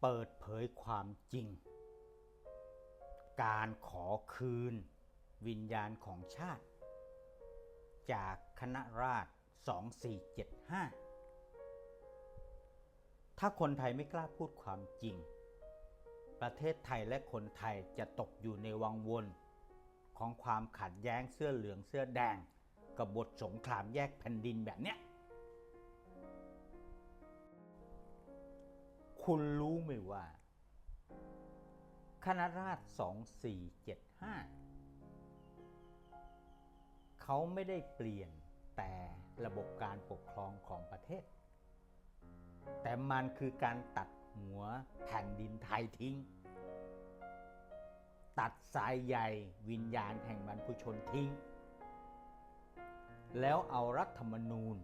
เปิดเผยความจริง การขอคืน วิญญาณของชาติ จากคณะราษฎร2475 ถ้าคนไทยไม่กล้าพูดความจริง ประเทศไทยและคนไทยจะตกอยู่ในวังวน ของความขัดแย้งเสื้อเหลืองเสื้อแดง กับบทสงครามแยกแผ่นดินแบบเนี้ย คุณรู้ไหมว่า คณะราษฎร2475เขาไม่ได้เปลี่ยนแต่ระบบการปกครองของประเทศ แต่มันคือการตัดหัวแผ่นดินไทยทิ้ง ตัดสายใยวิญญาณแห่งบรรพชนทิ้ง แล้วเอารัฐธรรมนูญ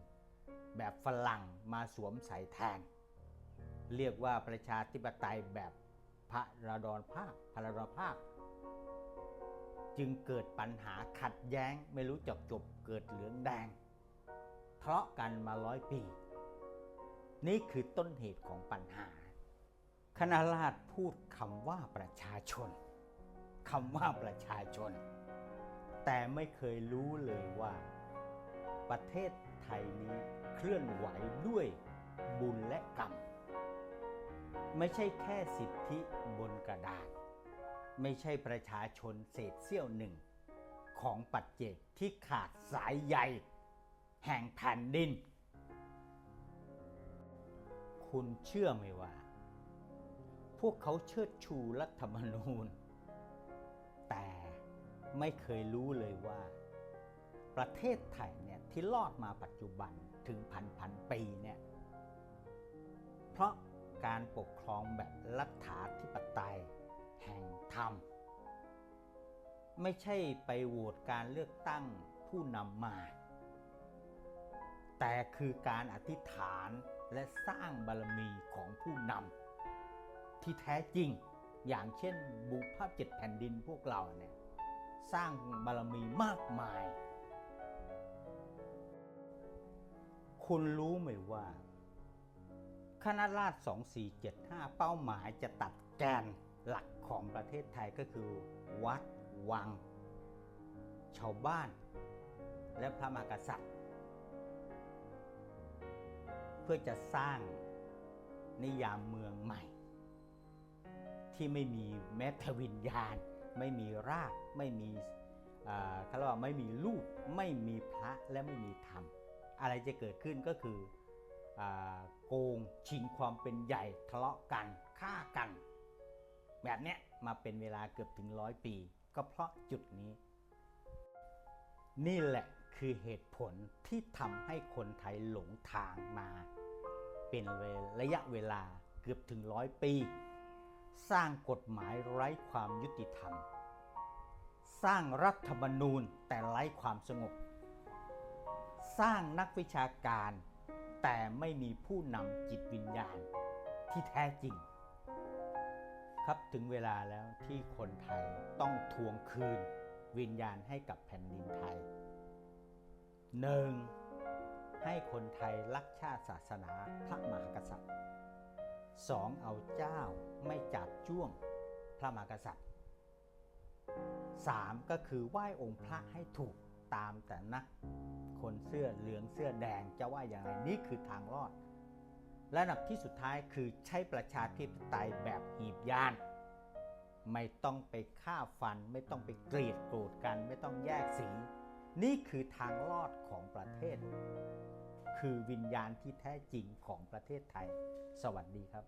แบบฝรั่งมาสวมใส่แทน เรียกว่าประชาธิปไตยแบบพระราดอนภาคพระราดอนภาค จึงเกิดปัญหาขัดแย้งไม่รู้จักจบเกิดเหลืองแดงทะเลาะกันมาร้อยปี นี่คือต้นเหตุของปัญหา คณะราษฎรพูดคำว่าประชาชนคำว่าประชาชน แต่ไม่เคยรู้เลยว่า ประเทศไทยนี้เคลื่อนไหวด้วยบุญและกรรม ไม่ใช่แค่สิทธิบนกระดาษ ไม่ใช่ประชาชนเศษเสี้ยวหนึ่ง ของปัจเจกที่ขาดสายใยแห่งแผ่นดิน คุณเชื่อไหมว่า พวกเขาเชิดชูรัฐธรรมนูญ แต่ไม่เคยรู้เลยว่า ประเทศไทยเนี่ยที่รอดมาปัจจุบันถึงพันพันปีเนี่ย เพราะ การปกครองแบบรัฐาธิปไตย แห่งธรรม ไม่ใช่ไปโหวตการเลือกตั้งผู้นำมา แต่คือการอธิษฐานและสร้างบารมีของผู้นำที่แท้จริงอย่างเช่นบุพภาพเจ็ดแผ่นดินพวกเราเนี่ยสร้างบารมีมากมาย คุณรู้ไหมว่า คณะราษฎร2475 เป้าหมายจะตัดแกนหลักของประเทศไทยก็คือ วัดวัง ชาวบ้าน และพระมหากษัตริย์ เพื่อจะสร้างนิยามเมืองใหม่ ที่ไม่มีแม้แต่วิญญาณ ไม่มีราก ไม่มีเขาเรียกว่าไม่มีลูกไม่มีพระและไม่มีธรรม อะไรจะเกิดขึ้นก็คือ โกงชิงความเป็นใหญ่ทะเลาะกันฆ่ากัน แบบเนี้ยมาเป็นเวลาเกือบถึงร้อยปี ก็เพราะจุดนี้ นี่แหละคือเหตุผลที่ทำให้คนไทยหลงทางมา เป็นระยะเวลาเกือบถึงร้อยปี สร้างกฎหมายไร้ความยุติธรรม สร้างรัฐธรรมนูญแต่ไร้ความสงบ สร้างนักวิชาการ แต่ไม่มีผู้นำจิตวิญญาณที่แท้จริง ครับถึงเวลาแล้วที่คนไทยต้องทวงคืนวิญญาณให้กับแผ่นดินไทยหนึ่งให้คนไทยรักชาติศาสนาพระมหากษัตริย์สองเอาเจ้าไม่จับจ้วงพระมหากษัตริย์สามก็คือไหว้องค์พระให้ถูก ตามแต่นักคนเสื้อเหลืองเสื้อแดงจะว่าอย่างไรนี่คือทางรอดและอันดับที่สุดท้ายคือใช้ประชาธิปไตยแบบหีบยาน ไม่ต้องไปฆ่าฟัน ไม่ต้องไปเกลียดโกรธกัน ไม่ต้องแยกสี นี่คือทางรอดของประเทศ คือวิญญาณที่แท้จริงของประเทศไทย สวัสดีครับ